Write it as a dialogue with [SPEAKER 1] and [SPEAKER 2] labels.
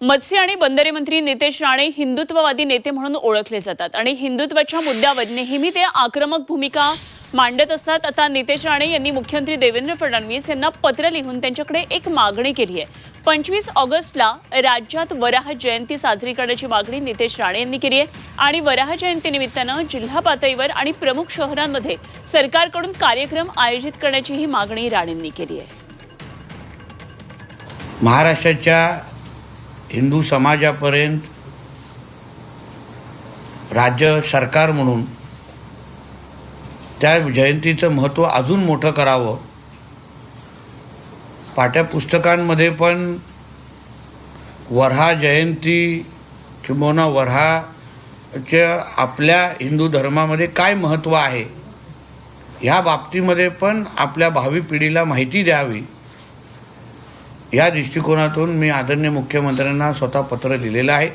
[SPEAKER 1] मत्स्य आणि बंदरे मंत्री नितेश राणे हिंदुत्ववादी नेते म्हणून ओळखले जातात आणि हिंदुत्वाच्या मुद्द्यावर नेहमी ते आक्रमक भूमिका मांडत असतात. आता नितेश राणे यांनी मुख्यमंत्री देवेंद्र फडणवीस यांना पत्र लिहून त्यांच्याकडे एक मागणी केली आहे. पंचवीस ऑगस्टला राज्यात वराह जयंती साजरी करण्याची मागणी नितेश राणे यांनी केली आहे. आणि वराह जयंतीनिमित्तानं जिल्हा पातळीवर आणि प्रमुख शहरांमध्ये सरकारकडून कार्यक्रम आयोजित करण्याची ही मागणी राणेंनी केली आहे.
[SPEAKER 2] महाराष्ट्राच्या हिंदू समाजापर्यंत राज्य सरकार म्हणून त्या जयंतीचं महत्त्व अजून मोठं करावं. पाठ्यपुस्तकांमध्ये पण वऱ्हा जयंती किंबहुना वऱ्हाच्या आपल्या हिंदू धर्मामध्ये काय महत्त्व आहे? ह्या बाबतीमध्ये पण आपल्या भावी पिढीला माहिती द्यावी. या दृष्टिकोनातून मी आदरणीय मुख्यमंत्र्यांना स्वतः पत्र लिहिलेलं आहे.